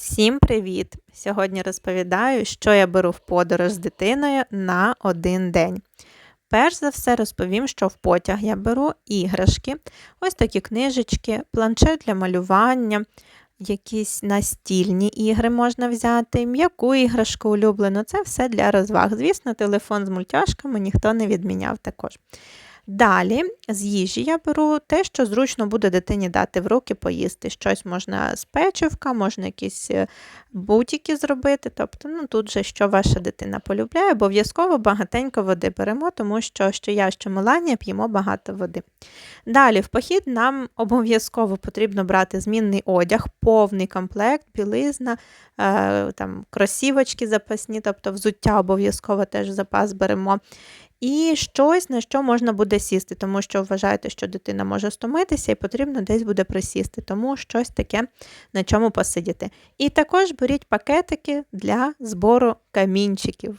Всім привіт! Сьогодні розповідаю, що я беру в подорож з дитиною на один день. Перш за все розповім, що в потяг я беру іграшки, ось такі книжечки, планшет для малювання, якісь настільні ігри можна взяти, м'яку іграшку улюблену це все для розваг. Звісно, телефон з мультяшками ніхто не відміняв також. Далі з їжі я беру те, що зручно буде дитині дати в руки поїсти. Щось можна з печивка, можна якісь е, бутики зробити. Тобто, ну тут же що ваша дитина полюбляє, обов'язково багатенько води беремо, тому що що я, що Меланія п'ємо багато води. Далі, в похід нам обов'язково потрібно брати змінний одяг, повний комплект, білизна, е, там, кросівочки запасні, тобто взуття обов'язково теж запас беремо. І щось, на що можна буде сісти, тому що вважаєте, що дитина може стомитися і потрібно десь буде присісти, тому щось таке, на чому посидіти. І також беріть пакетики для збору камінчиків.